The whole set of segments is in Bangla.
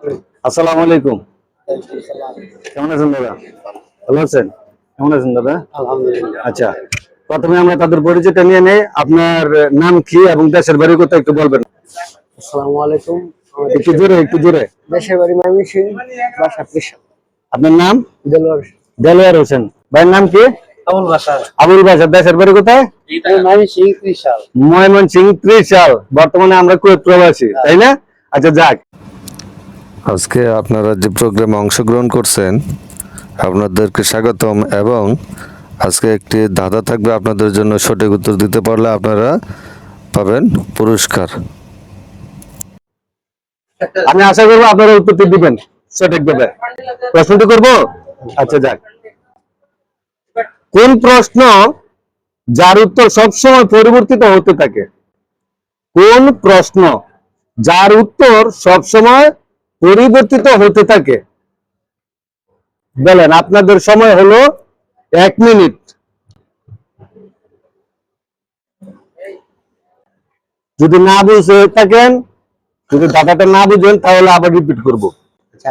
আসসালামু আলাইকুম। কেমন আছেন দাদা? ভালো আছেন? কেমন আছেন দাদা? আচ্ছা প্রথমে আমরা তাদের পরিচয়টা নিয়ে নেই। আপনার নাম কি এবং দেশের বাড়ি কোথায় একটু বলবেন। আসসালামু আলাইকুম। একটু জোরে একটু জোরে। দেশের বাড়ি ময়মনসিং বাসা কৃষক। আপনার নাম? দেলোয়ার দেলোয়ার হোসেন। ভাইয়ের নাম কি? আবুল বাসা আবুল বাসার দেশের বাড়ি কোথায়? ময়মনসিং কৃষক। ময়মনসিং ত্রিশাল বর্তমানে আমরা কুয়েত প্রবাসী তাই না? আচ্ছা যাক। আজকে আপনারা যে প্রোগ্রামে অংশগ্রহণ করছেন, আপনাদেরকে স্বাগতম এবং আজকে একটি ধাঁধা থাকবে আপনাদের জন্য সঠিক উত্তর দিতে পারলে আপনারা পাবেন পুরস্কার। আমি আশা করব আপনারা উত্তরটি দিবেন সঠিকভাবে। প্রশ্নটি করব? আচ্ছা যাক। কোন প্রশ্ন যার উত্তর সবসময় পরিবর্তিত হতে থাকে? কোন প্রশ্ন যার উত্তর সবসময় পরিবর্তিত হতে থাকে। বলেন আপনাদের সময় হলো এক মিনিট। যদি না বুঝে থাকেন যদি দাদাটা না বুঝেন তাহলে আবার রিপিট করব। আচ্ছা।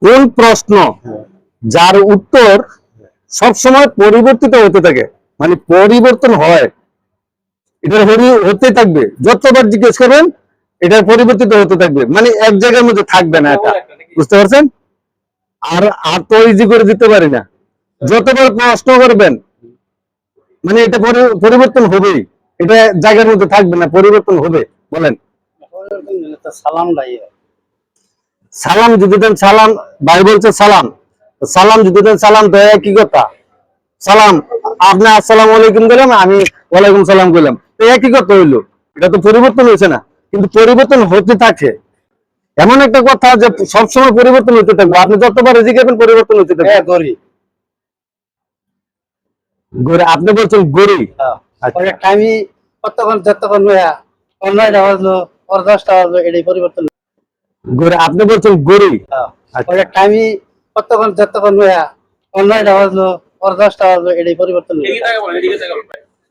কোন প্রশ্ন যার উত্তর সবসময় পরিবর্তিত হতে থাকে? মানে পরিবর্তন হয়। এটার হরি- হতে থাকবে। যতবার জিজ্ঞেস করবেন এটার পরিবর্তিত হতে থাকবে। মানে এক জায়গার মধ্যে থাকবে না এটা। বুঝতে পারছেন? আর আর তো ইজি করে দিতে পারি না। যতবার প্রশ্ন করবেন মানে এটা পরিবর্তন হবেই। এটা জায়গার মধ্যে থাকবে না পরিবর্তন হবে। বলেন। সালাম সালাম যদি দেন সালাম ভাই বলছে সালাম। সালাম যদি দেন সালাম তো একই কথা? সালাম আপনি আসসালাম আলাইকুম দিলাম আমি ওয়ালাইকুম সালাম করলাম তো একই কথা হইল। এটা তো পরিবর্তন হয়েছে না। কিন্তু পরিবর্তন হতে থাকে। এমন একটা কথা যে সবসময় পরিবর্তন হতে থাকবে। আপনি যতবার জিজ্ঞাসেন পরিবর্তন হতে থাকবে। হ্যাঁ গরি আপনি বলছেন গড়ি আচ্ছা। ওটা টাইমই কতক্ষণ যতক্ষণ নয়া অনলাইনে বাজলো ওর দশটা বাজলো এটাই পরিবর্তন। গড়ি আপনি বলছেন গড়ি আচ্ছা। কতক্ষণ যতক্ষণ নয়া অনলাইনে বাজলো ওর দশটা বাজলো এটাই পরিবর্তন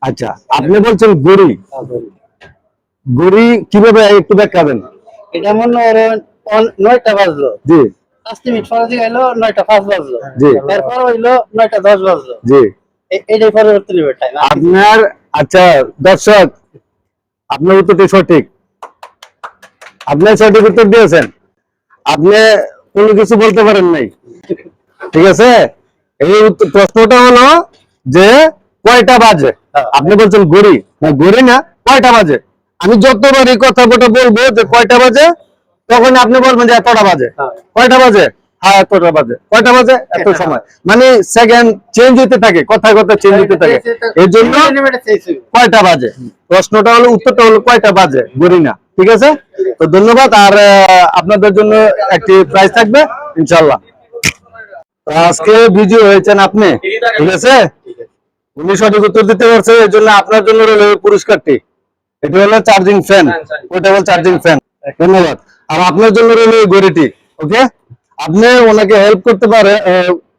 আচ্ছা আপনি বলছেন গড়ি গড়ি কীভাবে একটু দেখাবেন? এটা মনে করেন নয়টা বাজলো। জি। পাঁচ মিনিট পরে দিকে এলো নয়টা পাঁচ বাজলো। জি। এরপর হইল নয়টা দশ বাজলো। জি। এটাই পরিবর্তন হবে টাইম আপনার আচ্ছা দর্শক আপনার উত্তরটি সঠিক। আপনি সঠিক উত্তর দিয়েছেন। আপনি কোনো কিছু বলতে পারেন নাই। ঠিক আছে? এই প্রশ্নটা হলো যে কয়টা বাজে? আপনি বলছেন গড়ি না গড়ি না কয়টা বাজে? আমি যতবার এই কথা বলব যে কয়টা বাজে তখন আপনি বলবেন যে এতটা বাজে। হ্যাঁ। কয়টা বাজে? হ্যাঁ এতটা বাজে। কয়টা বাজে? এত সময়। মানে সেকেন্ড চেঞ্জ হতে থাকে কথায় কথায় চেঞ্জ হতে থাকে। এর জন্য কয়টা বাজে? প্রশ্নটা হলো উত্তরটা হলো কয়টা বাজে? না। ঠিক আছে? তো ধন্যবাদ। আর আপনাদের জন্য একটি প্রাইজ থাকবে ইনশাল্লাহ আজকে বিজি হয়েছেন আপনি। ঠিক আছে? উনি সঠিক উত্তর দিতে পারছে এর জন্য আপনার জন্য রইল পুরস্কারটি। এটি হলো charging fan portable charging fan ধন্যবাদ। আর আপনার জন্য রইল এই গড়িটি ওকে আপনি ওনাকে হেল্প করতে পারে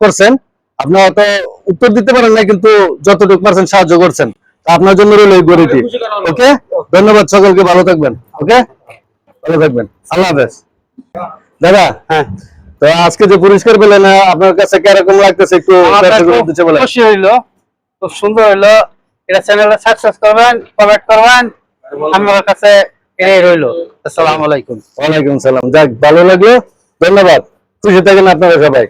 করছেন। আপনি হয়তো উত্তর দিতে পারেন না কিন্তু যতটুকু পারছেন সাহায্য করছেন আপনার জন্য রইল এই গড়িটি ওকে ধন্যবাদ সকলকে ভালো থাকবেন ওকে ভালো থাকবেন। আল্লাহ হাফেজ। দাদা হ্যাঁ তো আজকে যে পুরস্কার পেলেন আপনার কাছে কীরকম লাগতেছে একটু খুশি হইল খুব সুন্দর হইল। এটা চ্যানেলটা সাকসেস করবেন কমেন্ট করবেন। আমার কাছে এটাই রইল। আসসালামু আলাইকুম। ওয়ালাইকুম সালাম। যাক, ভালো লাগল। ধন্যবাদ। খুশি থাকেন আপনারা সবাই।